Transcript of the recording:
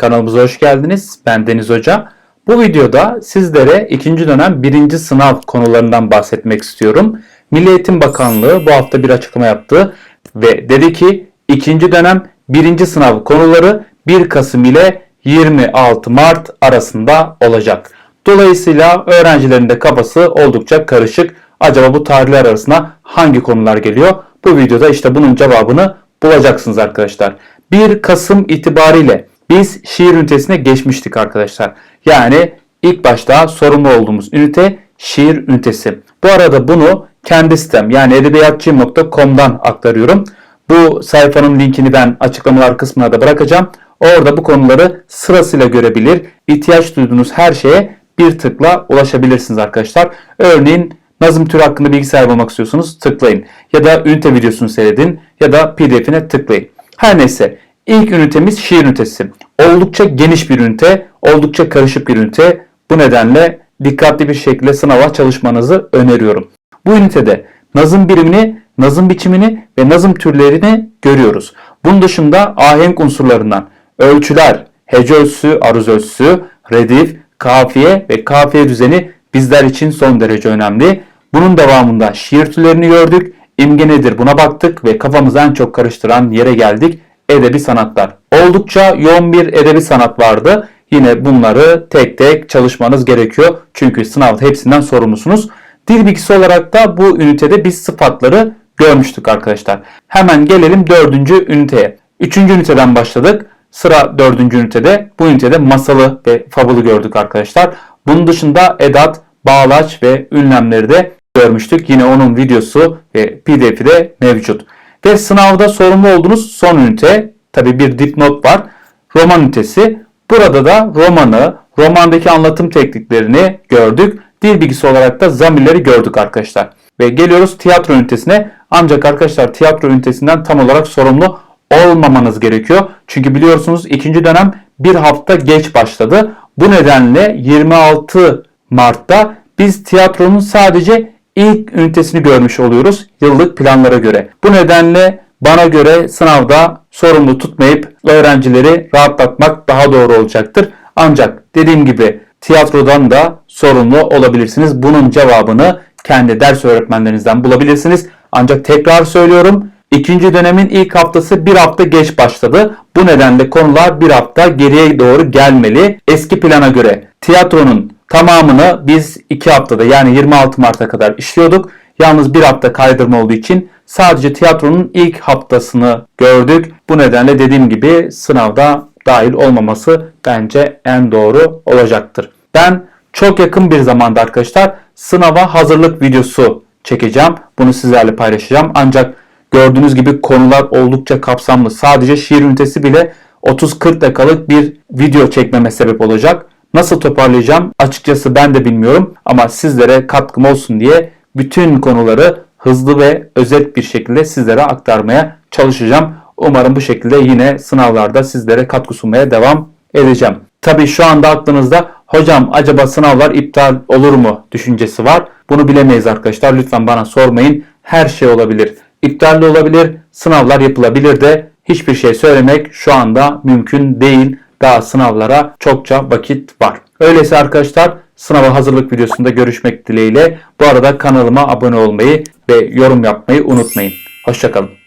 Kanalımıza hoş geldiniz. Ben Deniz Hoca. Bu videoda sizlere ikinci dönem birinci sınav konularından bahsetmek istiyorum. Milli Eğitim Bakanlığı bu hafta bir açıklama yaptı ve dedi ki ikinci dönem birinci sınav konuları 1 Kasım ile 26 Mart arasında olacak. Dolayısıyla öğrencilerin de kafası oldukça karışık. Acaba bu tarihler arasına hangi konular geliyor? Bu videoda işte bunun cevabını bulacaksınız arkadaşlar. 1 Kasım itibariyle biz şiir ünitesine geçmiştik arkadaşlar. Yani ilk başta sorumlu olduğumuz ünite şiir ünitesi. Bu arada bunu kendi sitem yani edebiyatçı.com'dan aktarıyorum. Bu sayfanın linkini ben açıklamalar kısmına da bırakacağım. Orada bu konuları sırasıyla görebilir. İhtiyaç duyduğunuz her şeye bir tıkla ulaşabilirsiniz arkadaşlar. Örneğin Nazım türü hakkında bilgi sahibi olmak istiyorsunuz tıklayın. Ya da ünite videosunu seyredin ya da pdf'ine tıklayın. Her neyse ilk ünitemiz şiir ünitesi. Oldukça geniş bir ünite, oldukça karışık bir ünite. Bu nedenle dikkatli bir şekilde sınava çalışmanızı öneriyorum. Bu ünitede nazım birimini, nazım biçimini ve nazım türlerini görüyoruz. Bunun dışında ahenk unsurlarından ölçüler, hece ölçüsü, aruz ölçüsü, redif, kafiye ve kafiye düzeni bizler için son derece önemli. Bunun devamında şiir türlerini gördük. İmge nedir buna baktık ve kafamızı en çok karıştıran yere geldik. Edebi sanatlar. Oldukça yoğun bir edebi sanat vardı. Yine bunları tek tek çalışmanız gerekiyor. Çünkü sınavda hepsinden sorumlusunuz. Dil bilgisi olarak da bu ünitede biz sıfatları görmüştük arkadaşlar. Hemen gelelim dördüncü üniteye. Üçüncü üniteden başladık. Sıra dördüncü ünitede. Bu ünitede masalı ve fabulu gördük arkadaşlar. Bunun dışında edat, bağlaç ve ünlemleri de görmüştük. Yine onun videosu ve pdf'i de mevcut. Ve sınavda sorumlu olduğunuz son ünite, tabi bir dipnot var. Roman ünitesi. Burada da romanı, romandaki anlatım tekniklerini gördük. Dil bilgisi olarak da zamirleri gördük arkadaşlar. Ve geliyoruz tiyatro ünitesine. Ancak arkadaşlar tiyatro ünitesinden tam olarak sorumlu olmamanız gerekiyor. Çünkü biliyorsunuz ikinci dönem bir hafta geç başladı. Bu nedenle 26 Mart'ta biz tiyatronun sadece ilk ünitesini görmüş oluyoruz yıllık planlara göre. Bu nedenle bana göre sınavda sorumlu tutmayıp öğrencileri rahatlatmak daha doğru olacaktır. Ancak dediğim gibi tiyatrodan da sorumlu olabilirsiniz. Bunun cevabını kendi ders öğretmenlerinizden bulabilirsiniz. Ancak tekrar söylüyorum İkinci dönemin ilk haftası bir hafta geç başladı. Bu nedenle konular bir hafta geriye doğru gelmeli. Eski plana göre tiyatronun tamamını biz iki haftada yani 26 Mart'a kadar işliyorduk. Yalnız bir hafta kaydırma olduğu için sadece tiyatronun ilk haftasını gördük. Bu nedenle dediğim gibi sınavda dahil olmaması bence en doğru olacaktır. Ben çok yakın bir zamanda arkadaşlar sınava hazırlık videosu çekeceğim. Bunu sizlerle paylaşacağım. Ancak Gördüğünüz gibi konular oldukça kapsamlı. Sadece şiir ünitesi bile 30-40 dakikalık bir video çekmeme sebep olacak. Nasıl toparlayacağım açıkçası ben de bilmiyorum ama sizlere katkım olsun diye bütün konuları hızlı ve özet bir şekilde sizlere aktarmaya çalışacağım. Umarım bu şekilde yine sınavlarda sizlere katkı sunmaya devam edeceğim. Tabi şu anda aklınızda hocam acaba sınavlar iptal olur mu düşüncesi var. Bunu bilemeyiz arkadaşlar. Lütfen bana sormayın. Her şey olabilir iptal de olabilir, sınavlar yapılabilir de hiçbir şey söylemek şu anda mümkün değil. Daha sınavlara çokça vakit var. Öyleyse arkadaşlar sınava hazırlık videosunda görüşmek dileğiyle. Bu arada kanalıma abone olmayı ve yorum yapmayı unutmayın. Hoşçakalın.